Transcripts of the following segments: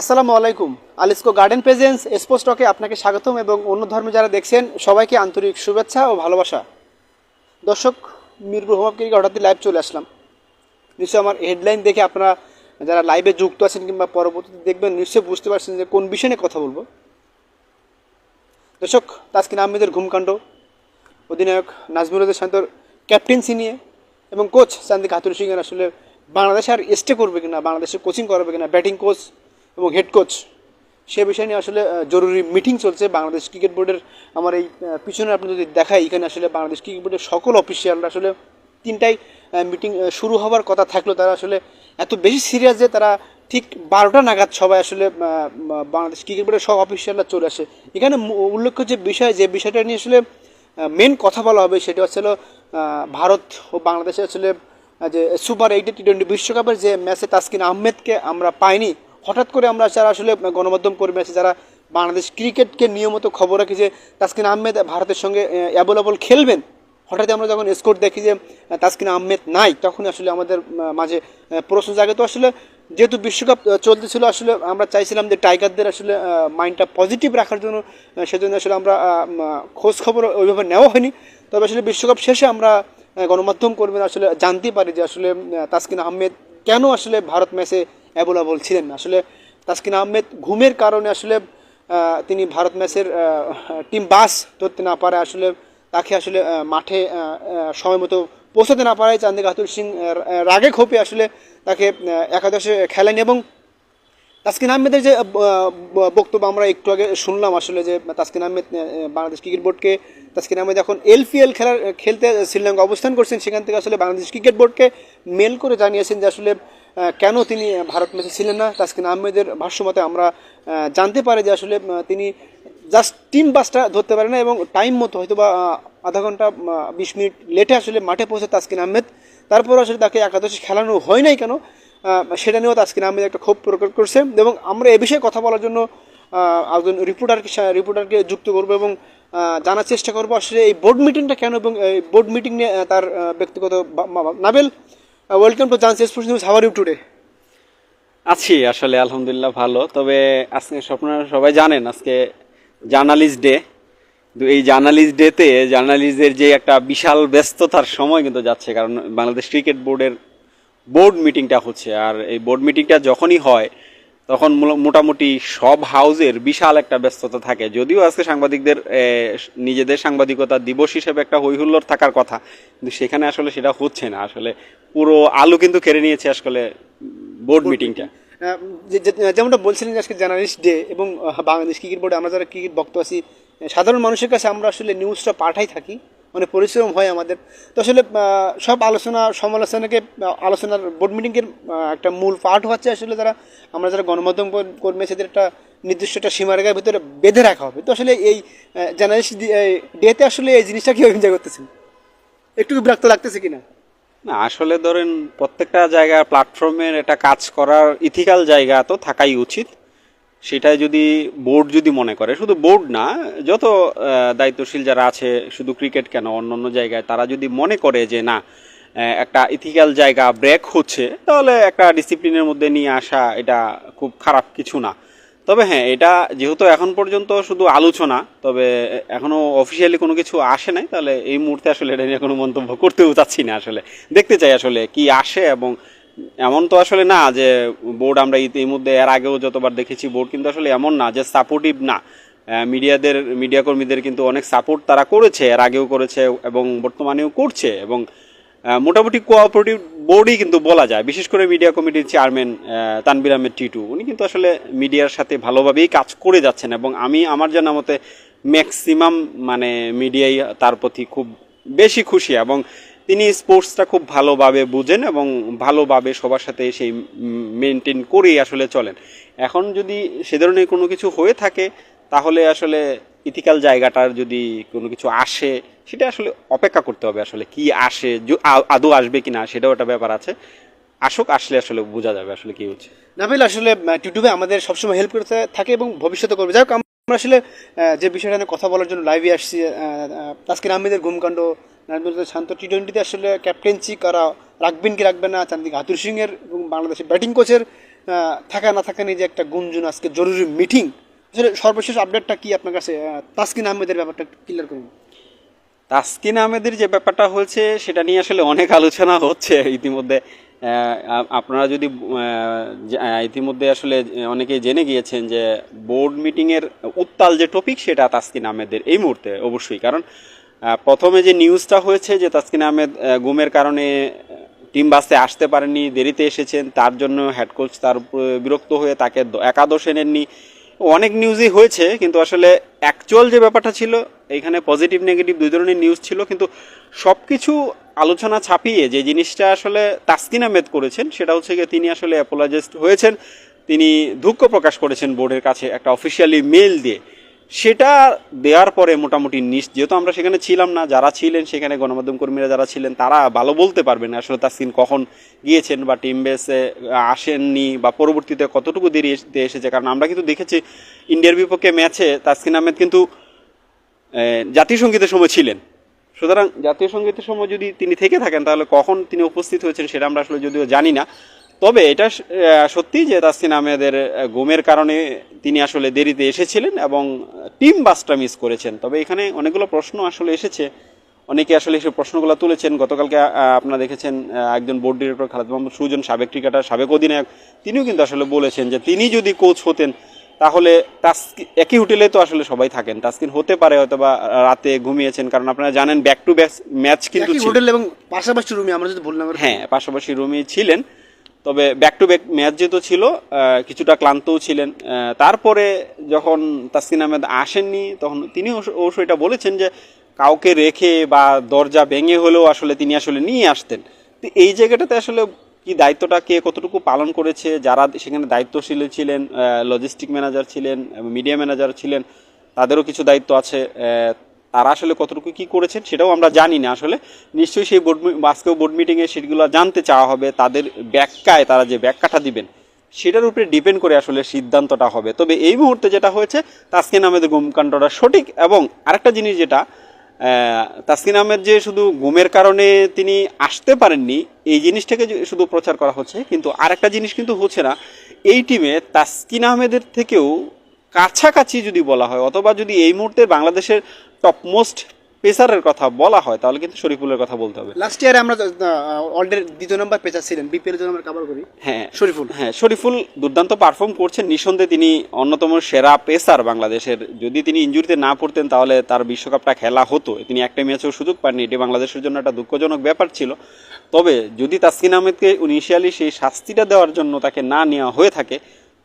আসসালামু আলাইকুম। আলিস্কো garden presence স্পোস্টকে আপনাকে স্বাগতম এবং অন্য ধর্মে যারা দেখছেন, সবাইকে আন্তরিক শুভেচ্ছা ও ভালোবাসা। দর্শক, মিরপুর হোম হঠাৎ লাইভ চলে আসলাম। নিশ্চয়ই আমার হেডলাইন দেখে আপনারা যারা লাইভে যুক্ত আছেন কিংবা পরবর্তীতে দেখবেন, নিশ্চয়ই বুঝতে পারছেন যে কোন বিষয় নিয়ে কথা বলব। দর্শক, তাসকিন আহমেদের ঘুমকাণ্ড, অধিনায়ক নাজমুল শান্তর ক্যাপ্টেন্সি নিয়ে এবং কোচ চান্দি খাতুর সিংয়ের আসলে বাংলাদেশে আর স্টে করবে কিনা বাংলাদেশে কোচিং করাবে কিনা ব্যাটিং কোচ এবং হেড কোচ সে বিষয় নিয়ে আসলে জরুরি মিটিং চলছে বাংলাদেশ ক্রিকেট বোর্ডের আমার এই পিছনে আপনি যদি দেখাই, এখানে আসলে বাংলাদেশ ক্রিকেট বোর্ডের সকল অফিসিয়ালরা আসলে তিনটাই মিটিং শুরু হওয়ার কথা থাকলেও তারা আসলে এত বেশি সিরিয়াস যে তারা ঠিক বারোটা নাগাদ সবাই আসলে বাংলাদেশ ক্রিকেট বোর্ডের সব অফিসিয়ালরা চলে আসে। এখানে উল্লেখ্য যে বিষয়, যে বিষয়টা নিয়ে আসলে মেন কথা বলা হবে সেটা হচ্ছিল ভারত ও বাংলাদেশে আসলে যে সুপার এইটে টি টোয়েন্টি বিশ্বকাপের যে ম্যাচে তাসকিন আহমেদকে আমরা পাইনি হঠাৎ করে আমরা যারা আসলে গণমাধ্যম কর্মী আছে, যারা বাংলাদেশ ক্রিকেটকে নিয়মিত খবর রাখি যে তাসকিন আহমেদ ভারতের সঙ্গে অ্যাভেলেবল খেলবেন। হঠাৎ আমরা যখন স্কোর দেখি যে তাসকিন আহমেদ নাই, তখন আসলে আমাদের মাঝে প্রশ্ন জাগে। তো আসলে যেহেতু বিশ্বকাপ চলতেছিল, আসলে আমরা চাইছিলাম যে টাইগারদের আসলে মাইন্ডটা পজিটিভ রাখার জন্য সেজন্য আসলে আমরা খোঁজ খবর ওইভাবে নেওয়া হয়নি। তবে আসলে বিশ্বকাপ শেষে আমরা গণমাধ্যম কর্মীরা আসলে জানতে পারি যে আসলে তাসকিন আহমেদ কেন আসলে ভারত ম্যাচে অ্যাভেলেবল ছিলেন না আসলে তাসকিন আহমেদ ঘুমের কারণে আসলে তিনি ভারত ম্যাচের টিম বাস ধরতে না পারে। আসলে তাকে আসলে মাঠে সময় মতো পৌঁছাতে না পারায় চান্দিক আতুল সিং রাগে খোপে আসলে তাকে একাদশে খেলেন এবং তাসকিন আহমেদের যে বক্তব্য আমরা একটু আগে শুনলাম আসলে যে, তাসকিন আহমেদ বাংলাদেশ ক্রিকেট বোর্ডকে, তাসকিন আহমেদ এখন এলপিএল খেলার, খেলতে শ্রীলঙ্কা অবস্থান করছেন, সেখান থেকে আসলে বাংলাদেশ ক্রিকেট বোর্ডকে মেল করে জানিয়েছেন যে আসলে কেন তিনি ভারত ম্যাচে ছিলেন না। তাসকিন আহমেদের ভাষ্যমতে আমরা জানতে পারি যে আসলে তিনি জাস্ট টিম বাসটা ধরতে পারে না এবং টাইম মতো হয়তো বা আধা ঘণ্টা বিশ মিনিট লেটে আসলে মাঠে পৌঁছে তাসকিন আহমেদ। তারপর আসলে তাকে একাদশে খেলানো হয় নাই কেন? সেটা নিয়েও তাসকিন আহমেদ একটা ক্ষোভ প্রকাশ করছে। এবং আমরা এ বিষয়ে কথা বলার জন্য একজন রিপোর্টারকে রিপোর্টারকে যুক্ত করব এবং জানার চেষ্টা করব আসলে এই বোর্ড মিটিংটা কেন এবং এই বোর্ড মিটিং নিয়ে তার ব্যক্তিগত নাবেল welcome to Jahns express news how are you today আছি, আসলে আলহামদুলিল্লাহ ভালো। তবে আজকে আপনারা সবাই জানেন, আজকে জার্নালিস্ট ডে কিন্তু এই জার্নালিস্ট ডেতে জার্নালিস্টদের যে একটা বিশাল ব্যস্ততার সময় কিন্তু যাচ্ছে, কারণ বাংলাদেশ ক্রিকেট বোর্ডের বোর্ড মিটিংটা হচ্ছে আর এই বোর্ড মিটিংটা যখনই হয় তখন মোটামুটি সব হাউজের বিশাল একটা ব্যস্ততা থাকে। যদিও আজকে সাংবাদিকদের নিজেদের সাংবাদিকতা দিবস হিসেবে একটা হৈহুল্লোর থাকার কথা কিন্তু সেখানে আসলে সেটা হচ্ছে না। আসলে পুরো আলু কিন্তু কেড়ে নিয়েছে আসলে বোর্ড মিটিংটা যেমনটা বলছিলেন আজকে জার্নালিস্ট ডে এবং বাংলাদেশ ক্রিকেট বোর্ডে আমরা যারা ক্রিকেট ভক্ত আছি সাধারণ মানুষের কাছে আমরা আসলে নিউজটা পাঠাই থাকি। মানে পরিশ্রম হয় আমাদের। তো আসলে সব আলোচনা, সমালোচনাকে আলোচনার বোর্ড মিটিংয়ের একটা মূল পার্ট হচ্ছে আসলে যারা, আমরা যারা গণমাধ্যম কর্মী এদের একটা নির্দিষ্ট একটা সীমারেখার ভিতরে বেঁধে রাখা হবে। তো আসলে এই জার্নালিস্ট ডেতে আসলে এই জিনিসটা কি এনজয় করতেছেন? একটু বিরক্ত লাগতেছে কিনা? না, আসলে ধরেন প্রত্যেকটা জায়গা প্ল্যাটফর্মের একটা কাজ করার ইথিক্যাল জায়গা তো থাকাই উচিত। সেটাই যদি বোর্ড যদি মনে করে, শুধু বোর্ড না, যত দায়িত্বশীল যারা আছে, শুধু ক্রিকেট কেন অন্য অন্য জায়গায়, তারা যদি মনে করে যে না একটা ইথিক্যাল জায়গা ব্রেক হচ্ছে, তাহলে একটা ডিসিপ্লিনের মধ্যে নিয়ে আসা এটা খুব খারাপ কিছু না। তবে হ্যাঁ এটা যেহেতু এখন পর্যন্ত শুধু আলোচনা, তবে এখনও অফিসিয়ালি কোনো কিছু আসে নাই, তাহলে এই মুহূর্তে আসলে এটা নিয়ে কোনো মন্তব্য করতেও চাচ্ছি না আসলে। দেখতে চাই আসলে কি আসে এবং এমন তো আসলে না যে বোর্ড আমরা ইতি- এই মধ্যে এর আগেও যতবার দেখেছি, বোর্ড কিন্তু আসলে এমন না যে সাপোর্টিভ না। মিডিয়াদের মিডিয়া কর্মীদের কিন্তু অনেক সাপোর্ট তারা করেছে, এর আগেও করেছে এবং বর্তমানেও করছে এবং মোটামুটি কোঅপারেটিভ বোর্ডই কিন্তু বলা যায়। বিশেষ করে মিডিয়া কমিটির চেয়ারম্যান তানবির আহমেদ টিটু, উনি কিন্তু আসলে মিডিয়ার সাথে ভালোভাবেই কাজ করে যাচ্ছেন এবং আমি আমার জানা মতে ম্যাক্সিমাম মানে মিডিয়াই তার প্রতি খুব বেশি খুশি এবং তিনি স্পোর্টসটা খুব ভালোভাবে বুঝেন এবং ভালোভাবে সবার সাথে সেই মেনটেন করেই আসলে চলেন। এখন যদি সে ধরনের কোনো কিছু হয়ে থাকে, তাহলে আসলে ইথিক্যাল জায়গাটার যদি কোনো কিছু আসে, সেটা আসলে অপেক্ষা করতে হবে আসলে কি আসে আদৌ আসবে কি না সেটাও একটা ব্যাপার আছে। আসুক, আসলে আসলে বোঝা যাবে আসলে কি হচ্ছে। নাবিল, আসলে টিউটিউবে আমাদের সবসময় হেল্প করতে থাকে এবং ভবিষ্যতে করবে। যাই হোক আমরা আসলে যে বিষয়টা নিয়ে কথা বলার জন্য লাইভে আসছি তাসকিন আহমেদের ঘুমকাণ্ড নাজমুল শান্ত টি টোয়েন্টিতে আসলে ক্যাপ্টেন্সি করা রাখবেন কি রাখবেন না চান্দিক হাতুর সিংয়ের এবং বাংলাদেশের ব্যাটিং কোচের থাকা না থাকা নিয়ে যে একটা গুঞ্জন আজকে জরুরি মিটিং আসলে সর্বশেষ আপডেটটা কি আপনার কাছে? তাসকিন আহমেদের ব্যাপারটা ক্লিয়ার করুন। তাসকিন আহমেদের যে ব্যাপারটা হয়েছে, সেটা নিয়ে আসলে অনেক আলোচনা হচ্ছে ইতিমধ্যে। আপনারা যদি ইতিমধ্যে আসলে অনেকেই জেনে গিয়েছেন যে বোর্ড মিটিংয়ের উত্তাল যে টপিক সেটা তাসকিন আহমেদের এই মুহূর্তে অবশ্যই। কারণ প্রথমে যে নিউজটা হয়েছে যে তাসকিন আহমেদ গুমের কারণে টিম বাসে আসতে পারেননি, দেরিতে এসেছেন, তার জন্য হেড কোচ তার বিরক্ত হয়ে তাকে একাদশ এনেননি। অনেক নিউজই হয়েছে, কিন্তু আসলে অ্যাকচুয়াল যে ব্যাপারটা ছিল, এখানে পজিটিভ নেগেটিভ দুই ধরনের নিউজ ছিল, কিন্তু সব কিছু আলোচনা ছাপিয়ে যে জিনিসটা আসলে তাসকিন আহমেদ করেছেন, সেটা হচ্ছে গিয়ে তিনি আসলে অ্যাপোলজাইজড হয়েছেন। তিনি দুঃখ প্রকাশ করেছেন বোর্ডের কাছে একটা অফিসিয়ালি মেল দিয়ে। সেটা দেওয়ার পরে মোটামুটি নিশ যেহেতু আমরা সেখানে ছিলাম না, যারা ছিলেন সেখানে গণমাধ্যম কর্মীরা যারা ছিলেন, তারা ভালো বলতে পারবেন আসলে তাসকিন কখন গিয়েছেন বা টিম বেসে আসেননি বা পরবর্তীতে কতটুকু দেরি এসে- এসেছে। কারণ আমরা কিন্তু দেখেছি ইন্ডিয়ার বিপক্ষে ম্যাচে তাসকিন আহমেদ কিন্তু জাতীয় সঙ্গীতের সময় ছিলেন। সুতরাং জাতীয় সঙ্গীতের সময় যদি তিনি থেকে থাকেন তাহলে কখন তিনি উপস্থিত হয়েছেন সেটা আমরা আসলে যদিও জানি না। তবে এটা সত্যি যে তাসকিন আহমেদের আহ, ঘুমের কারণে তিনি আসলে দেরিতে এসেছিলেন এবং টিম বাসটা মিস করেছেন। তবে এখানে অনেকগুলো প্রশ্ন আসলে এসেছে। অনেকে আসলে সেই প্রশ্নগুলো তুলেছেন। গতকালকে আপনারা দেখেছেন একজন বোর্ড ডিরেক্টর খালেদ মোহাম্মদ সুজন সাবেক ক্রিকেটার সাবেক অধিনায়ক তিনিও কিন্তু আসলে বলেছেন যে তিনি যদি কোচ হতেন তাহলে তাস্কি একই হোটেলে তো আসলে সবাই থাকেন। তাস্কিন হতে পারে হয়তো বা রাতে ঘুমিয়েছেন কারণ আপনারা জানেন ব্যাক টু ব্যাক ম্যাচ কিন্তু হোটেল এবং পাশাপাশি রুমে আমরা যদি না হ্যাঁ পাশাপাশি রুমে ছিলেন। তবে ব্যাক টু ব্যাক ম্যাচ যেহেতু ছিল কিছুটা ক্লান্তও ছিলেন। তারপরে যখন তাসকিন আহমেদ আসেননি তখন তিনি অবশ্য এটা বলেছেন যে কাউকে রেখে বা দরজা ভেঙে হলেও আসলে তিনি আসলে নিয়ে আসতেন। তো এই জায়গাটাতে আসলে কি দায়িত্বটা কে কতটুকু পালন করেছে, যারা সেখানে দায়িত্বশীল ছিলেন লজিস্টিক ম্যানেজার ছিলেন মিডিয়া ম্যানেজার ছিলেন, তাদেরও কিছু দায়িত্ব আছে তারা আসলে কতটুকু কি করেছেন সেটাও আমরা জানি না আসলে। নিশ্চয়ই সেই বোর্ড আজকেও বোর্ড মিটিংয়ে সেগুলো জানতে চাওয়া হবে, তাদের ব্যাখ্যায় তারা যে ব্যাখ্যাটা দিবেন, সেটার উপরে ডিপেন্ড করে আসলে সিদ্ধান্তটা হবে। তবে এই মুহূর্তে যেটা হয়েছে, তাসকিন আহমেদের গুমকাণ্ডটা সঠিক এবং আরেকটা জিনিস যেটা তাসকিন আহমেদ যে শুধু গুমের কারণে তিনি আসতে পারেননি, এই জিনিসটাকে শুধু প্রচার করা হচ্ছে, কিন্তু আরেকটা জিনিস কিন্তু হচ্ছে না, এই টিমে তাসকিন আহমেদের থেকেও কাছাকাছি যদি বলা হয়, অথবা যদি এই মুহূর্তে বাংলাদেশের টপমোস্ট পেসারের কথা বলা হয় তাহলে কিন্তু শরীফুলের কথা বলতে হবে। লাস্ট ইয়ারে আমরা অলরেডি দ্বিতীয় নম্বর পেসার ছিলেন বিপিএল জন্য আমরা কভার করি। হ্যাঁ। শরীফুল। হ্যাঁ শরীফুল দুর্দান্ত পারফর্ম করছেন। নিঃসন্দেহে তিনি অন্যতম সেরা পেসার বাংলাদেশের। যদি তিনি ইঞ্জুরিতে না পড়তেন তাহলে তার বিশ্বকাপটা খেলা হতো। তিনি একটা ম্যাচেও সুযোগ পাননি। এটি বাংলাদেশের জন্য একটা দুঃখজনক ব্যাপার ছিল। তবে যদি তাসকিন আহমেদকে ইনিশিয়ালি সেই শাস্তিটা দেওয়ার জন্য তাকে না নেওয়া হয়ে থাকে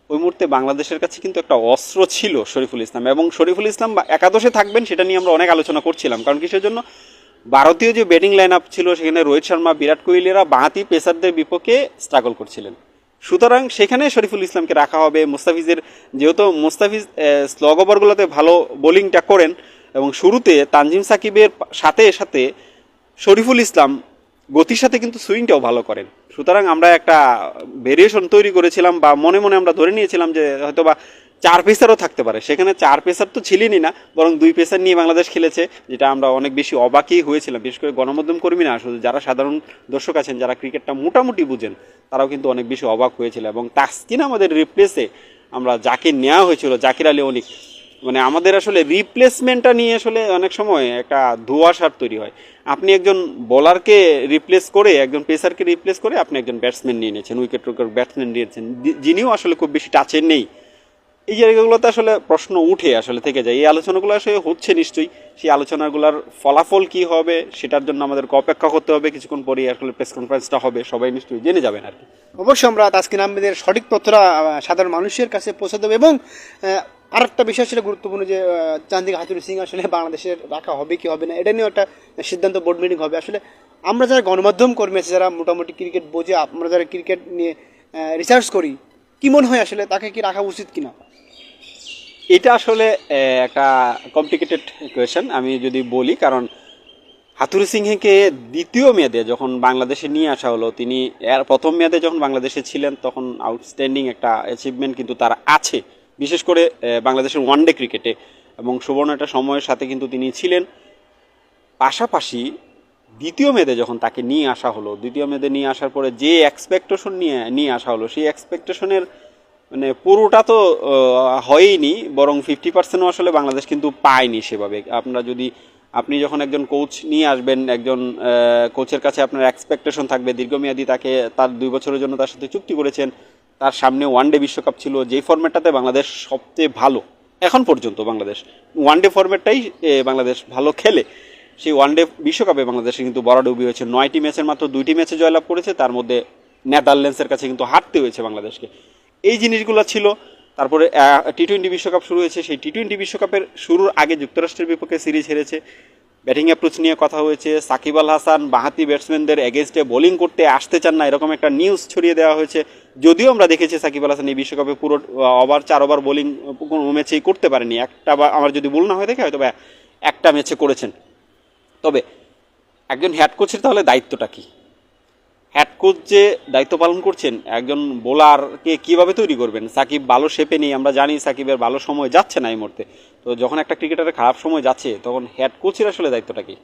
ওই মুহূর্তে বাংলাদেশের কাছে কিন্তু একটা অস্ত্র ছিল শরীফুল ইসলাম। এবং শরীফুল ইসলাম একাদশে থাকবেন সেটা নিয়ে আমরা অনেক আলোচনা করছিলাম। কারণ কিসের জন্য ভারতীয় যে ব্যাটিং লাইন আপ ছিল সেখানে রোহিত শর্মা, বিরাট কোহলিরা বাঁহাতি পেসারদের বিপক্ষে স্ট্রাগল করছিলেন। সুতরাং সেখানে শরীফুল ইসলামকে রাখা হবে। মুস্তাফিজের যেহেতু মুস্তাফিজ স্লগ ওভারগুলোতে ভালো বোলিংটা করেন এবং শুরুতে তানজিম সাকিবের সাথে সাথে শরীফুল ইসলাম গতির সাথে কিন্তু সুইংটাও ভালো করেন। সুতরাং আমরা একটা ভেরিয়েশন তৈরি করেছিলাম বা মনে মনে আমরা ধরে নিয়েছিলাম যে হয়তো বা চার পেসারও থাকতে পারে। সেখানে চার পেসার তো ছিলেনই না, বরং দুই পেসার নিয়ে বাংলাদেশ খেলেছে, যেটা আমরা অনেক বেশি অবাকই হয়েছিলাম। বিশেষ করে গণমাধ্যম কর্মী না, শুধু যারা সাধারণ দর্শক আছেন, যারা ক্রিকেটটা মোটামুটি বুঝেন, তারাও কিন্তু অনেক বেশি অবাক হয়েছিল। এবং তাস্কিন আমাদের রিপ্লেসে আমরা যাকে নেওয়া হয়েছিল, জাকির আলী অলিক মানে আমাদের আসলে রিপ্লেসমেন্টটা নিয়ে আসলে অনেক সময় একটা ধোঁয়াশার তৈরি হয়। আপনি একজন বোলারকে রিপ্লেস করে, একজন পেসারকে রিপ্লেস করে আপনি একজন ব্যাটসম্যান নিয়ে নিয়েছেন উইকেট টোকার ব্যাটসম্যান নিয়েছেন যিনিও আসলে খুব বেশি টাচের নেই। এই জায়গাগুলোতে আসলে প্রশ্ন উঠে আসলে থেকে যায়। এই আলোচনাগুলো আসলে হচ্ছে নিশ্চয়ই। সেই আলোচনাগুলোর ফলাফল কি হবে, সেটার জন্য আমাদেরকে অপেক্ষা করতে হবে। কিছুক্ষণ পরেই আসলে প্রেস কনফারেন্সটা হবে। সবাই নিশ্চয়ই জেনে যাবেন আর কি। অবশ্যই আমরা তাসকিন আহমেদের সঠিক তথ্যটা সাধারণ মানুষের কাছে পৌঁছে দেবো এবং আরেকটা বিষয় ছিল গুরুত্বপূর্ণ যে চান্দিক হাতুরি সিং আসলে বাংলাদেশের রাখা হবে কি হবে না, এটা নিয়েও একটা সিদ্ধান্ত বোর্ড মিটিং হবে। আসলে আমরা যারা গণমাধ্যম কর্মী আছে, যারা মোটামুটি ক্রিকেট বোঝে, আমরা যারা ক্রিকেট নিয়ে রিসার্চ করি, কি মনে হয় আসলে তাকে কি রাখা উচিত কিনা? এটা আসলে একটা কমপ্লিকেটেড কোয়েশন আমি যদি বলি, কারণ হাতুরি সিংহকে দ্বিতীয় মেয়াদে যখন বাংলাদেশে নিয়ে আসা হলো, তিনি এর প্রথম মেয়াদে যখন বাংলাদেশে ছিলেন, তখন আউটস্ট্যান্ডিং একটা অ্যাচিভমেন্ট কিন্তু তার আছে। বিশেষ করে বাংলাদেশের ওয়ানডে ক্রিকেটে এবং সুবর্ণ একটা সময়ের সাথে কিন্তু তিনি ছিলেন। পাশাপাশি দ্বিতীয় মেয়েদে যখন তাকে নিয়ে আসা হলো, দ্বিতীয় মেয়েদে নিয়ে আসার পরে যে এক্সপেকটেশন নিয়ে নিয়ে আসা হলো, সেই এক্সপেকটেশনের মানে পুরোটা তো হয়ইনি, বরং ফিফটি পার্সেন্টও আসলে বাংলাদেশ কিন্তু পায়নি সেভাবে। আপনারা যদি, আপনি যখন একজন কোচ নিয়ে আসবেন, একজন কোচের কাছে আপনার এক্সপেকটেশন থাকবে, দীর্ঘমেয়াদী তাকে, তার দুই বছরের জন্য তার সাথে চুক্তি করেছেন তার সামনে ওয়ানডে বিশ্বকাপ ছিল, যেই ফরম্যাটটাতে বাংলাদেশ সবচেয়ে ভালো, এখন পর্যন্ত বাংলাদেশ ওয়ানডে ফরম্যাটটাই বাংলাদেশ ভালো খেলে। সেই ওয়ানডে বিশ্বকাপে বাংলাদেশে কিন্তু বড়াডুবি হয়েছে। নয়টি ম্যাচের মাত্র দুইটি ম্যাচে জয়লাভ করেছে, তার মধ্যে নেদারল্যান্ডসের কাছে কিন্তু হারতে হয়েছে বাংলাদেশকে। এই জিনিসগুলো ছিল। তারপরে টি টোয়েন্টি বিশ্বকাপ শুরু হয়েছে। সেই টি টোয়েন্টি বিশ্বকাপের শুরুর আগে যুক্তরাষ্ট্রের বিপক্ষে সিরিজ হেরেছে। ব্যাটিং অ্যাপ্রোচ নিয়ে কথা হয়েছে। সাকিব আল হাসান, বাহাতি ব্যাটসম্যানদের এগেনস্টে বোলিং করতে আসতে চান না, এরকম একটা নিউজ ছড়িয়ে দেওয়া হয়েছে। যদিও আমরা দেখেছি সাকিব আল হাসান এই বিশ্বকাপে পুরো ওভার, চার ওভার বোলিং কোনো ম্যাচেই করতে পারেনি। একটা বা আমার যদি ভুল না হয়ে থাকে হয়তো বা একটা ম্যাচে করেছেন। তবে একজন হেড কোচের তাহলে দায়িত্বটা কী? হেড কোচ যে দায়িত্ব পালন করছেন, একজন বোলারকে কীভাবে তৈরি করবেন? সাকিব ভালো শেপে নেই, আমরা জানি সাকিবের ভালো সময় যাচ্ছে না এই মুহূর্তে। তো যখন একটা ক্রিকেটারের খারাপ সময় যাচ্ছে, তখন হেড কোচের আসলে দায়িত্বটা কি?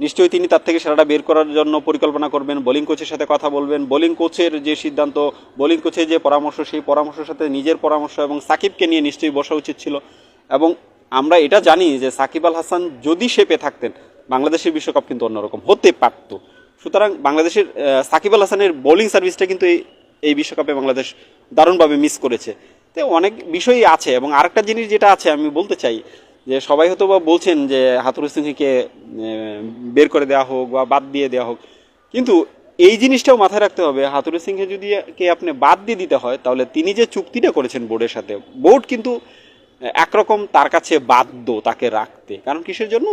নিশ্চয়ই তিনি তার থেকে সেরাটা বের করার জন্য পরিকল্পনা করবেন, বোলিং কোচের সাথে কথা বলবেন। বোলিং কোচের যে সিদ্ধান্ত, বোলিং কোচের যে পরামর্শ, সেই পরামর্শের সাথে নিজের পরামর্শ এবং সাকিবকে নিয়ে নিশ্চয়ই বসা উচিত ছিল। এবং আমরা এটা জানি যে সাকিব আল হাসান যদি শেপে থাকতেন, বাংলাদেশের বিশ্বকাপ কিন্তু অন্যরকম হতে পারত। সুতরাং বাংলাদেশের সাকিব আল হাসানের বোলিং সার্ভিসটা কিন্তু এই এই বিশ্বকাপে বাংলাদেশ দারুণভাবে মিস করেছে। তো অনেক বিষয়ই আছে এবং আরেকটা জিনিস যেটা আছে, আমি বলতে চাই যে সবাই হয়তো বা বলছেন যে হাতুর সিংহকে বের করে দেওয়া হোক বা বাদ দিয়ে দেওয়া হোক। কিন্তু এই জিনিসটাও মাথায় রাখতে হবে, হাতুর সিংহে যদি কে আপনি বাদ দিয়ে দিতে হয়, তাহলে তিনি যে চুক্তিটা করেছেন বোর্ডের সাথে, বোর্ড কিন্তু একরকম তার কাছে বাধ্য তাকে রাখতে। কারণ কিসের জন্য?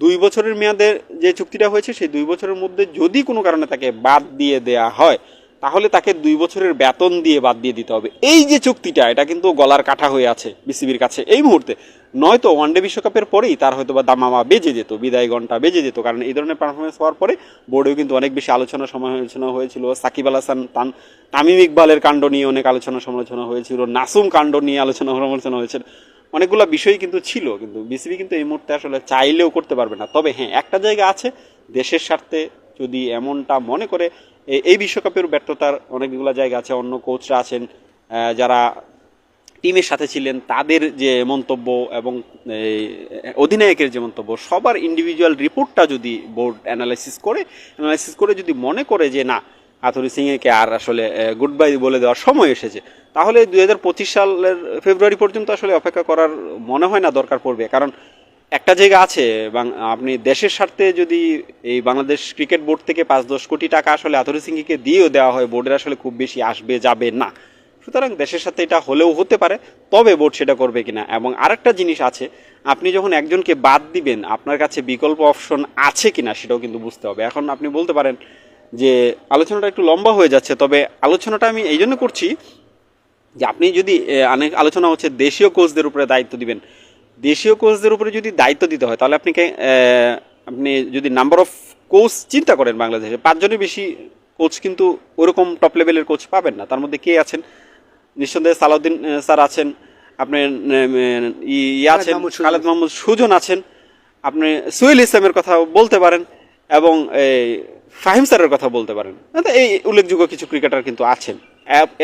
দুই বছরের মেয়াদের যে চুক্তিটা হয়েছে, সেই দুই বছরের মধ্যে যদি কোনো কারণে তাকে বাদ দিয়ে দেয়া হয় তাহলে তাকে দুই বছরের বেতন দিয়ে বাদ দিয়ে দিতে হবে। এই যে চুক্তিটা, এটা কিন্তু গলার কাঠা হয়ে আছে বিসিবির কাছে এই মুহূর্তে। নয়তো ওয়ানডে বিশ্বকাপের পরেই তার হয়তো বা দামামা বেজে যেত, বিদায় ঘণ্টা বেজে যেত, কারণ এই ধরনের পারফরমেন্স হওয়ার পরে বোর্ডেও কিন্তু অনেক বেশি আলোচনা সমালোচনা হয়েছিল। সাকিব আল হাসান, তান তামিম ইকবালের কাণ্ড নিয়ে অনেক আলোচনা সমালোচনা হয়েছিল, নাসুম কাণ্ড নিয়ে আলোচনা সমালোচনা হয়েছিল। অনেকগুলো বিষয় কিন্তু ছিল, কিন্তু বিসিবি কিন্তু এই মুহূর্তে আসলে চাইলেও করতে পারবে না। তবে হ্যাঁ একটা জায়গা আছে, দেশের স্বার্থে যদি এমনটা মনে করে এই বিশ্বকাপের ব্যর্থতার অনেকগুলো জায়গা আছে, অন্য কোচরা আছেন যারা টিমের সাথে ছিলেন, তাদের যে মন্তব্য এবং অধিনায়কের যে মন্তব্য, সবার ইন্ডিভিজুয়াল রিপোর্টটা যদি বোর্ড অ্যানালাইসিস করে অ্যানালাইসিস করে যদি মনে করে যে, না, আতরি সিংকে আর আসলে গুড বাই বলে দেওয়ার সময় এসেছে, তাহলে দুই হাজার পঁচিশ সালের ফেব্রুয়ারি পর্যন্ত আসলে অপেক্ষা করার মনে হয় না দরকার পড়বে। কারণ একটা জায়গা আছে আপনি দেশের স্বার্থে যদি এই বাংলাদেশ ক্রিকেট বোর্ড থেকে পাঁচ দশ কোটি টাকা আসলে আতরি সিংকে দিয়েও দেওয়া হয়, বোর্ডের আসলে খুব বেশি আসবে, যাবে না। সুতরাং দেশের সাথে এটা হলেও হতে পারে, তবে বোর্ড সেটা করবে কিনা? এবং আরেকটা জিনিস আছে, আপনি যখন একজনকে বাদ দিবেন, আপনার কাছে বিকল্প অপশন আছে কিনা সেটাও কিন্তু বুঝতে হবে। এখন আপনি বলতে পারেন যে, আলোচনাটা একটু লম্বা হয়ে যাচ্ছে, তবে আলোচনাটা আমি এই জন্য করছি যে, আপনি যদি অনেক আলোচনা হচ্ছে দেশীয় কোচদের উপরে দায়িত্ব দিবেন দেশীয় কোচদের উপরে যদি দায়িত্ব দিতে হয় তাহলে আপনাকে আপনি যদি নাম্বার অফ কোচ চিন্তা করেন বাংলাদেশে পাঁচজনের বেশি কোচ কিন্তু ওরকম টপ লেভেলের কোচ পাবেন না। তার মধ্যে কে আছেন? নিঃসন্দেহে সালাউদ্দিন স্যার আছেন আপনার ই আছেন মাহমুদ। খালেদ মোহাম্মদ সুজন আছেন আপনি সুহেল ইসলামের কথা বলতে পারেন এবং এই ফাহিম স্যারের কথা বলতে পারেন। তো এই উল্লেখযোগ্য কিছু ক্রিকেটার কিন্তু আছেন।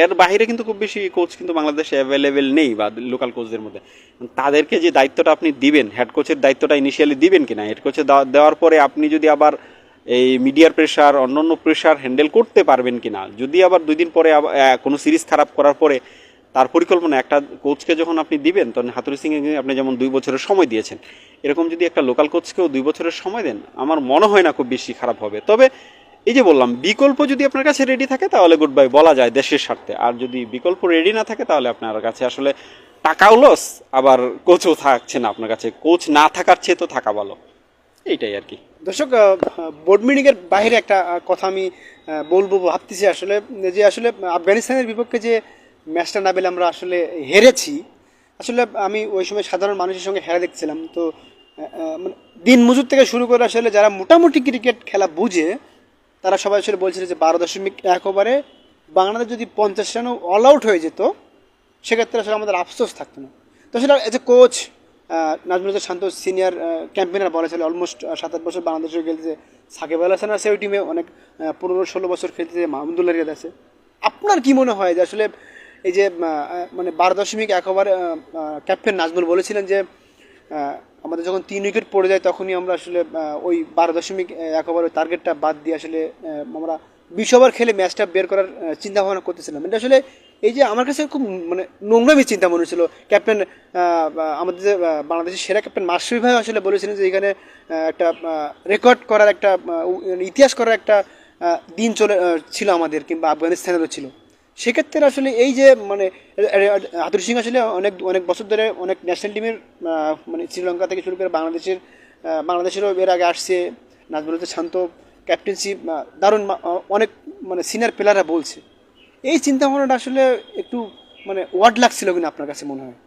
এর বাইরে কিন্তু খুব বেশি কোচ কিন্তু বাংলাদেশে অ্যাভেলেবেল নেই বা লোকাল কোচদের মধ্যে। তাদেরকে যে দায়িত্বটা আপনি দিবেন হেড কোচের দায়িত্বটা ইনিশিয়ালি দিবেন কিনা হেড কোচে দেওয়ার পরে আপনি যদি আবার এই মিডিয়ার প্রেশার অন্যান্য প্রেশার হ্যান্ডেল করতে পারবেন কিনা, যদি আবার দুই দিন পরে কোনো সিরিজ খারাপ করার পরে তার পরিকল্পনা, একটা কোচকে যখন আপনি দিবেন, তখন হাতুরি সিংয়ে আপনি যেমন দুই বছরের সময় দিয়েছেন, এরকম যদি একটা লোকাল কোচকেও দুই বছরের সময় দেন, আমার মনে হয় না খুব বেশি খারাপ হবে। তবে এই যে বললাম, বিকল্প যদি আপনার কাছে রেডি থাকে, তাহলে গুড বাই বলা যায় দেশের স্বার্থে। আর যদি বিকল্প রেডি না থাকে, তাহলে আপনার কাছে আসলে টাকাও লস আবার কোচও থাকছে না আপনার কাছে। কোচ না থাকার চেয়ে তো থাকা ভালো। এইটাই আর কি। দর্শক বোর্ড মিটিংয়ের বাইরে একটা কথা আমি বলব, ভাবতেছি আসলে, যে আসলে আফগানিস্তানের বিপক্ষে যে ম্যাচটা না পেলে আমরা আসলে হেরেছি, আসলে আমি ওই সময় সাধারণ মানুষের সঙ্গে হেরা দেখছিলাম। তো মানে দিন মজুর থেকে শুরু করে আসলে যারা মোটামুটি ক্রিকেট খেলা বুঝে তারা সবাই আসলে বলছিল যে বারো দশমিক এক ওভারে বাংলাদেশ যদি পঞ্চাশ রানও অল আউট হয়ে যেত, সেক্ষেত্রে আসলে আমাদের আফসোস থাকতো না। তো সেটা as a coach Najmul Shanto senior campaigner বলা ছিল অলমোস্ট সাত আট বছর বাংলাদেশে খেলছে সাকিব আল হাসান আছে ওই টিমে অনেক পনেরো ষোলো বছর খেলছে মাহমুদুল্লাহ রিয়াদ আছে। আপনার কি মনে হয় যে আসলে এই যে মানে বারো দশমিক এক ওভার ক্যাপ্টেন নাজমুল বলেছিলেন যে আমাদের যখন তিন উইকেট পড়ে যায় তখনই আমরা আসলে ওই বারো দশমিক এক ওভার টার্গেটটা বাদ দিয়ে আসলে আমরা বিশ ওভার খেলে ম্যাচটা বের করার চিন্তা ভাবনা করতেছিলাম। এটা আসলে এই যে আমার কাছে খুব মানে নোংরামি চিন্তা মনে হচ্ছিল। ক্যাপ্টেন আমাদের যে, বাংলাদেশের সেরা ক্যাপ্টেন মাসুই ভাই আসলে বলেছিলেন যে এখানে একটা রেকর্ড করার একটা ইতিহাস করার একটা দিন চলে ছিল আমাদের কিংবা আফগানিস্তানেরও ছিল। সেক্ষেত্রে আসলে এই যে মানে হাতুর সিং আসলে অনেক অনেক বছর ধরে অনেক ন্যাশনাল টিমের মানে শ্রীলঙ্কা থেকে শুরু করে বাংলাদেশের বাংলাদেশেরও এর আগে আসছে। নাজমুল শান্ত ক্যাপ্টেন্সি দারুণ অনেক মানে সিনিয়র প্লেয়াররা বলছে। এই চিন্তা ভাবনাটা আসলে একটু মানে ওয়ার্ড লাগছিল কিনা আপনার কাছে মনে হয়?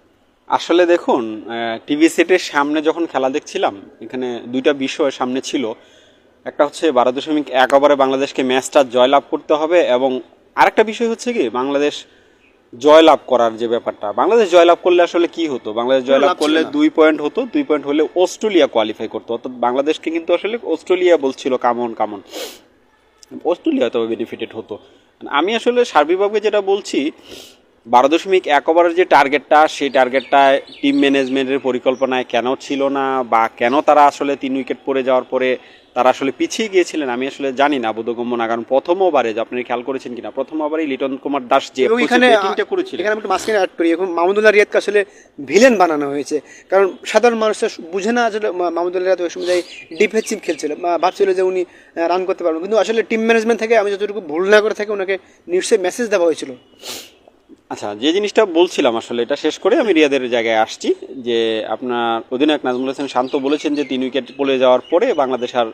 আসলে দেখুন টিভি সেটের সামনে যখন খেলা দেখছিলাম, এখানে দুইটা বিষয় সামনে ছিল। একটা হচ্ছে বারো দশমিক এক ওভারে বাংলাদেশকে ম্যাচটা জয়লাভ করতে হবে এবং আরেকটা বিষয় হচ্ছে কি বাংলাদেশ জয়লাভ করার যে ব্যাপারটা বাংলাদেশ জয়লাভ করলে আসলে কি হতো? বাংলাদেশ জয়লাভ লাভ করলে দুই পয়েন্ট হতো দুই পয়েন্ট হলে অস্ট্রেলিয়া কোয়ালিফাই করতো। অর্থাৎ বাংলাদেশকে কিন্তু আসলে অস্ট্রেলিয়া বলছিল come on come on Australia তবে বেনিফিটেড হতো। আমি আসলে সার্বিকভাবে যেটা বলছি বারো দশমিক এক ওভারের যে টার্গেটটা সেই টার্গেটটায় টিম ম্যানেজমেন্টের পরিকল্পনায় কেন ছিল না বা কেন তারা আসলে তিন উইকেট পড়ে যাওয়ার পরে তারা আসলে পিছিয়ে গিয়েছিলেন আমি আসলে জানি না বোধগম্য না কারণ প্রথম ওভারে যে আপনি খেয়াল করেছেন কিনা প্রথম ওভারেই লিটন কুমার দাস যে এখানে করেছিলেন। এখানে আমি একটু মাঝখানে অ্যাড করি এখন মাহমুদুল্লাহ রিয়াদকে আসলে ভিলেন বানানো হয়েছে কারণ সাধারণ মানুষরা বুঝে না আসলে মাহমুদুল্লাহ রিয়াদ ওই সময় ডিফেন্সিভ খেলছিল ভাবছিল যে উনি রান করতে পারবেন কিন্তু আসলে টিম ম্যানেজমেন্ট থেকে আমি যতটুকু ভুল না করে থাকে ওনাকে নিশ্চয়ই মেসেজ দেওয়া হয়েছিল। আচ্ছা যে জিনিসটা বলছিলাম আসলে, এটা শেষ করে আমি রিয়াদের জায়গায় আসছি, যে আপনার অধিনায়ক নাজমুল হাসান শান্ত বলেছেন যে তিন উইকেট পড়ে যাওয়ার পরে বাংলাদেশ আর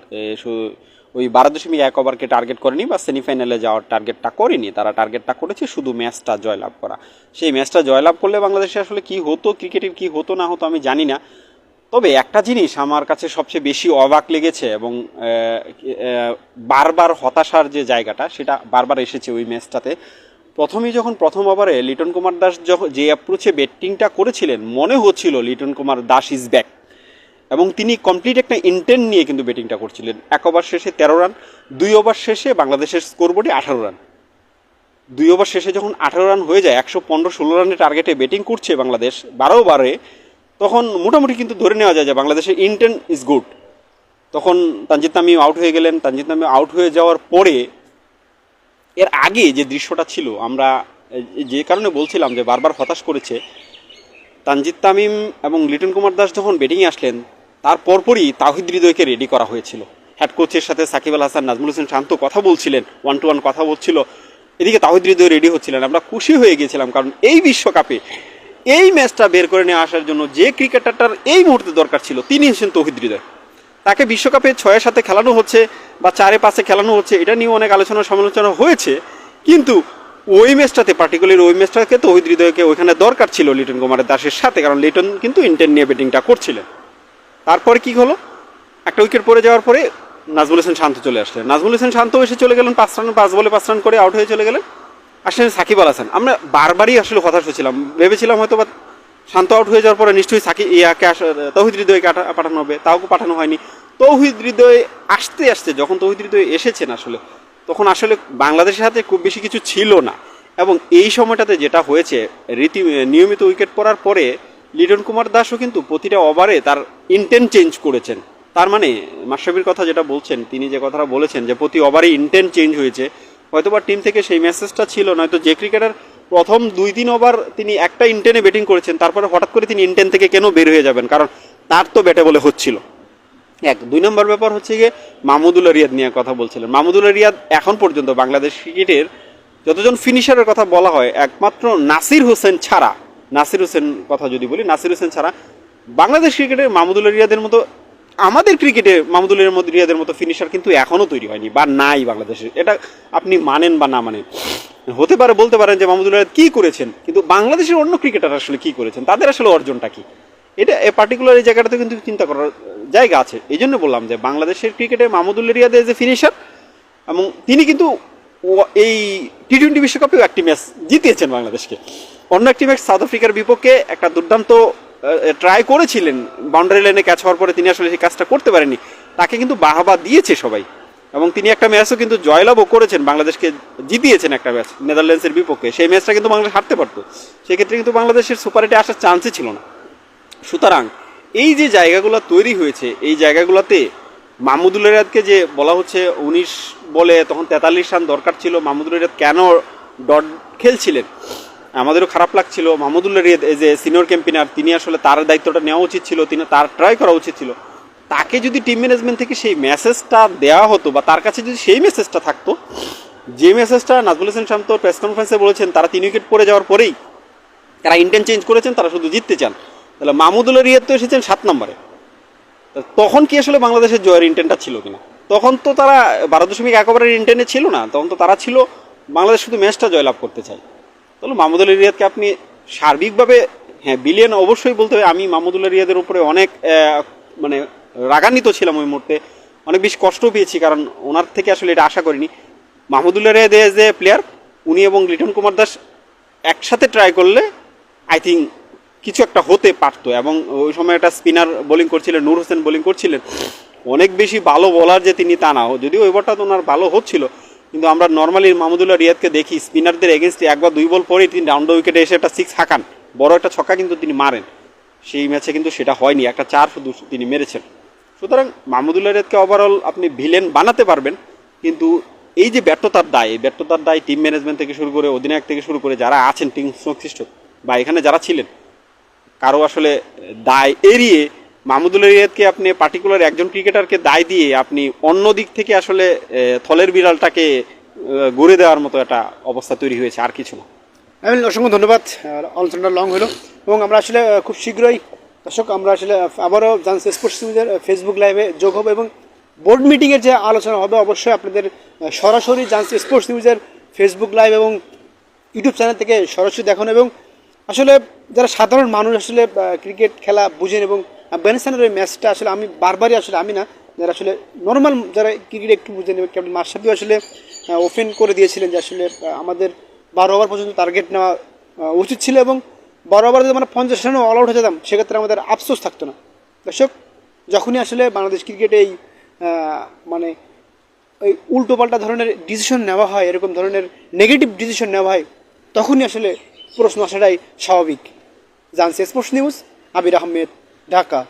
ওই বারো দশমিক এক ওভারকে টার্গেট করেনি বা সেমিফাইনালে যাওয়ার টার্গেটটা করেনি, তারা টার্গেটটা করেছে শুধু ম্যাচটা জয়লাভ করা। সেই ম্যাচটা জয়লাভ করলে বাংলাদেশে আসলে কি হতো ক্রিকেটের কি হতো, না হতো আমি জানি না। তবে একটা জিনিস আমার কাছে সবচেয়ে বেশি অবাক লেগেছে এবং বারবার হতাশার যে জায়গাটা, সেটা বারবার এসেছে ওই ম্যাচটাতে। প্রথমেই যখন প্রথম ওভারে লিটন কুমার দাস যখন যে অ্যাপ্রোচে ব্যাটিংটা করেছিলেন, মনে হচ্ছিল লিটন কুমার দাস ইজ ব্যাক এবং তিনি কমপ্লিট একটা ইন্টেন্ট নিয়ে কিন্তু ব্যাটিংটা করছিলেন। এক ওভার শেষে তেরো রান দুই ওভার শেষে বাংলাদেশের স্কোরবোর্ডে আঠারো রান দুই ওভার শেষে যখন আঠারো রান হয়ে যায়, একশো পনেরো ষোলো রানের টার্গেটে ব্যাটিং করছে বাংলাদেশ বারো ওভারে, তখন মোটামুটি কিন্তু ধরে নেওয়া যায় যে বাংলাদেশের ইন্টেন্ট ইজ গুড তখন তানজিদ তামিম আউট হয়ে গেলেন। তানজিদ তামিম আউট হয়ে যাওয়ার পরে এর আগে যে দৃশ্যটা ছিল, আমরা যে কারণে বলছিলাম যে বারবার হতাশ করেছে, তানজিদ তামিম এবং লিটন কুমার দাস যখন ব্যাটিংয়ে আসলেন, তার পরপরই তাহিদ হৃদয়কে রেডি করা হয়েছিল। হেড কোচের সাথে সাকিব আল হাসান, নাজমুল হোসেন শান্ত কথা বলছিলেন ওয়ান টু ওয়ান কথা বলছিল। এদিকে তাহিদ হৃদয় রেডি হচ্ছিলেন, আমরা খুশি হয়ে গেছিলাম, কারণ এই বিশ্বকাপে এই ম্যাচটা বের করে নিয়ে আসার জন্য যে ক্রিকেটারটার এই মুহূর্তে দরকার ছিল, তিনি হচ্ছেন তৌহিদ হৃদয়। তাকে বিশ্বকাপে ছয়ের সাথে খেলানো হচ্ছে বা চারে পাঁচে খেলানো হচ্ছে, এটা নিয়ে অনেক আলোচনা সমালোচনা হয়েছে। কিন্তু ওই ম্যাচটাতে পার্টিকুলার ওই ম্যাচটাকে তো ওহিদ হৃদয়কে ওইখানে দরকার ছিল লিটন কুমারের দাসের সাথে, কারণ লিটন কিন্তু ইন্টেন নিয়ে ব্যাটিংটা করছিলেন। তারপরে কি হলো? একটা উইকেট পড়ে যাওয়ার পরে নাজমুল হোসেন শান্ত চলে আসলেন। নাজমুল হোসেন শান্ত এসে চলে গেলেন, পাঁচ রান পাঁচ বলে পাঁচ রান করে আউট হয়ে চলে গেলেন। আসলে সাকিব আল হাসান। আমরা বারবারই আসলে হতাশ হয়েছিলাম। ভেবেছিলাম হয়তো বা শান্ত আউট হয়ে যাওয়ার পরে নিশ্চয়ই সাকিব ইয়াকে তৌহিদ হৃদয়কে পাঠানো হবে, তাও পাঠানো হয়নি। তৌহিদ হৃদয় আসতে আসতে, যখন তৌহিদ হৃদয় এসেছেন আসলে, তখন আসলে বাংলাদেশের হাতে খুব বেশি কিছু ছিল না। এবং এই সময়টাতে যেটা হয়েছে, রীতি নিয়মিত উইকেট পড়ার পরে লিটন কুমার দাসও কিন্তু প্রতিটা ওভারে তার ইন্টেন্ট চেঞ্জ করেছেন। তার মানে মাশরাফির কথা যেটা বলছেন, তিনি যে কথাটা বলেছেন যে প্রতি ওভারে ইন্টেন্ট চেঞ্জ হয়েছে, হয়তোবা টিম থেকে সেই মেসেজটা ছিল, নয়তো যে ক্রিকেটার প্রথম দুই তিন ওভার তিনি একটা ইন্টেনে ব্যাটিং করেছেন, তারপরে হঠাৎ করে তিনি ইন্টেন থেকে কেন বের হয়ে যাবেন? কারণ তার তো ব্যাটে বলে হচ্ছিল। এক, দুই নম্বর ব্যাপার হচ্ছে গিয়ে মাহমুদুল্লাহ রিয়াদ নিয়ে কথা বলছিলেন। মাহমুদুল্লাহ রিয়াদ এখন পর্যন্ত বাংলাদেশ ক্রিকেটের যতজন ফিনিশারের কথা বলা হয়, একমাত্র নাসির হোসেন ছাড়া, নাসির হোসেন কথা যদি বলি, নাসির হোসেন ছাড়া বাংলাদেশ ক্রিকেটের মাহমুদুল্লাহ রিয়াদের মতো আমাদের ক্রিকেটে মাহমুদুল্লাহ রিয়াদের মতো ফিনিশার কিন্তু এখনও তৈরি হয়নি, বা নাই বাংলাদেশে। এটা আপনি মানেন বা না মানেন। হতে পারে, বলতে পারেন যে মাহমুদুল্লাহ রিয়াদ কী করেছেন, কিন্তু বাংলাদেশের অন্য ক্রিকেটার আসলে কী করেছেন, তাদের আসলে অর্জনটা কী? এটা এ পার্টিকুলার এই জায়গাটাতে কিন্তু চিন্তা করার জায়গা আছে। এই জন্য বললাম যে বাংলাদেশের ক্রিকেটে Mahmudullah Riyad as a finisher এবং তিনি কিন্তু এই টি টোয়েন্টি বিশ্বকাপেও একটি ম্যাচ জিতিয়েছেন বাংলাদেশকে। অন্য একটি ম্যাচ সাউথ আফ্রিকার বিপক্ষে একটা দুর্দান্ত ট্রাই করেছিলেন। বাউন্ডারি লাইনে ক্যাচ হওয়ার পরে তিনি আসলে সেই কাজটা করতে পারেননি। তাকে কিন্তু বাহাবা দিয়েছে সবাই। এবং তিনি একটা ম্যাচও কিন্তু জয়লাভও করেছেন। বাংলাদেশকে জিতিয়েছেন একটা ম্যাচ নেদারল্যান্ডসের বিপক্ষে। সেই ম্যাচটা কিন্তু বাংলাদেশ হারতে পারতো। সেক্ষেত্রে কিন্তু বাংলাদেশের সুপার এইটে আসার চান্সই ছিল না। সুতরাং এই যে জায়গাগুলো তৈরি হয়েছে, এই জায়গাগুলোতে মাহমুদুল রিয়াদকে যে বলা হচ্ছে উনিশ বলে তখন তেতাল্লিশ রান দরকার ছিল। মাহমুদুল রিয়াদ কেন ডট খেলছিলেন? আমাদেরও খারাপ লাগছিল। মাহমুদুল রিয়াদ যে সিনিয়র ক্যাম্পিনার তিনি আসলে তার দায়িত্বটা নেওয়া উচিত ছিল, তিনি তার ট্রাই করা উচিত ছিল। তাকে যদি টিম ম্যানেজমেন্ট থেকে সেই মেসেজটা দেওয়া হতো বা তার কাছে যদি সেই মেসেজটা থাকতো, যে মেসেজটা নাজমুল হোসেন শান্ত প্রেস কনফারেন্সে বলেছেন, তারা তিন উইকেট পড়ে যাওয়ার পরেই তারা ইন্টেন্ট চেঞ্জ করেছেন, তারা শুধু জিততে চান। তাহলে মাহমুদুল রিয়াদ তো এসেছেন সাত নম্বরে। তখন কি আসলে বাংলাদেশের জয়ের ইন্টেনটা ছিল কিনা? তখন তো তারা বারো দশমিক এক ইন্টেনে ছিল না, তখন তো তারা ছিল বাংলাদেশ শুধু ম্যাচটা জয়লাভ করতে চায়। তাহলে মাহমুদুল রিয়াদকে আপনি সার্বিকভাবে হ্যাঁ বিলিয়ন অবশ্যই বলতে হবে। আমি মাহমুদুল্লাহ রিয়াদের উপরে অনেক মানে রাগান্বিত ছিলাম ওই মুহূর্তে। অনেক বেশি কষ্ট পেয়েছি, কারণ ওনার থেকে আসলে এটা আশা করিনি। Mahmudullah Riyad as a player উনি এবং লিটন কুমার দাস একসাথে ট্রাই করলে আই থিঙ্ক কিছু একটা হতে পারতো। এবং ওই সময় একটা স্পিনার বোলিং করছিলেন, নূর হোসেন বোলিং করছিলেন। অনেক বেশি ভালো বলার যে তিনি তা না যদিও ওইবারটা তো ওনার ভালো হচ্ছিল। কিন্তু আমরা নর্মালি মাহমুদুল্লাহ রিয়াদকে দেখি স্পিনারদের এগেনস্টে একবার দুই বল পরেই তিনি দ্য উইকেটে এসে একটা সিক্স হাঁকান। বড় একটা ছক্কা কিন্তু তিনি মারেন। সেই ম্যাচে কিন্তু সেটা হয়নি, একটা চার তিনি মেরেছেন। সুতরাং মাহমুদুল্লাহ রিয়াদকে ওভারঅল আপনি ভিলেন বানাতে পারবেন, কিন্তু এই যে ব্যর্থতার দায়, এই ব্যর্থতার দায় টিম ম্যানেজমেন্ট থেকে শুরু করে অধিনায়ক থেকে শুরু করে যারা আছেন টিম সংশ্লিষ্ট বা এখানে যারা ছিলেন, কারও আসলে দায় এড়িয়ে মাহমুদুল রিয়াদকে আপনি পার্টিকুলার একজন ক্রিকেটারকে দায় দিয়ে আপনি অন্য দিক থেকে আসলে থলের বিড়ালটাকে গড়ে দেওয়ার মতো একটা অবস্থা তৈরি হয়েছে, আর কিছু না। আমি অসংখ্য ধন্যবাদ আলোচনাটা লং হলো। এবং আমরা আসলে খুব শীঘ্রই, দর্শক, আমরা আসলে আবারও জানছি স্পোর্টস নিউজের ফেসবুক লাইভে যোগ হব এবং বোর্ড মিটিংয়ের যে আলোচনা হবে, অবশ্যই আপনাদের সরাসরি জান্স স্পোর্টস নিউজের ফেসবুক লাইভ এবং ইউটিউব চ্যানেল থেকে সরাসরি দেখানো। এবং আসলে, যারা সাধারণ মানুষ আসলে ক্রিকেট খেলা বুঝেন এবং আফগানিস্তানের ওই ম্যাচটা আসলে আমি বারবারই আসলে আমি না, যারা আসলে নর্মাল যারা ক্রিকেট একটু বুঝে নেবে ক্যাপ্টেন মার্শাবিও আসলে ওপেন করে দিয়েছিলেন যে আসলে আমাদের বারো ওভার পর্যন্ত টার্গেট নেওয়া উচিত ছিল এবং বারো ওভার যদি আমরা পঞ্চাশ রানও অল আউট হয়ে যেতাম, সেক্ষেত্রে আমাদের আফসোস থাকতো না। দর্শক, যখনই আসলে বাংলাদেশ ক্রিকেটে এই মানে ওই উল্টো পাল্টা ধরনের ডিসিশন নেওয়া হয়, এরকম ধরনের নেগেটিভ ডিসিশন নেওয়া হয়, তখনই আসলে প্রশ্ন আসাটাই স্বাভাবিক। জানসি স্পোর্টস নিউজ আবির আহমেদ। ঢাকা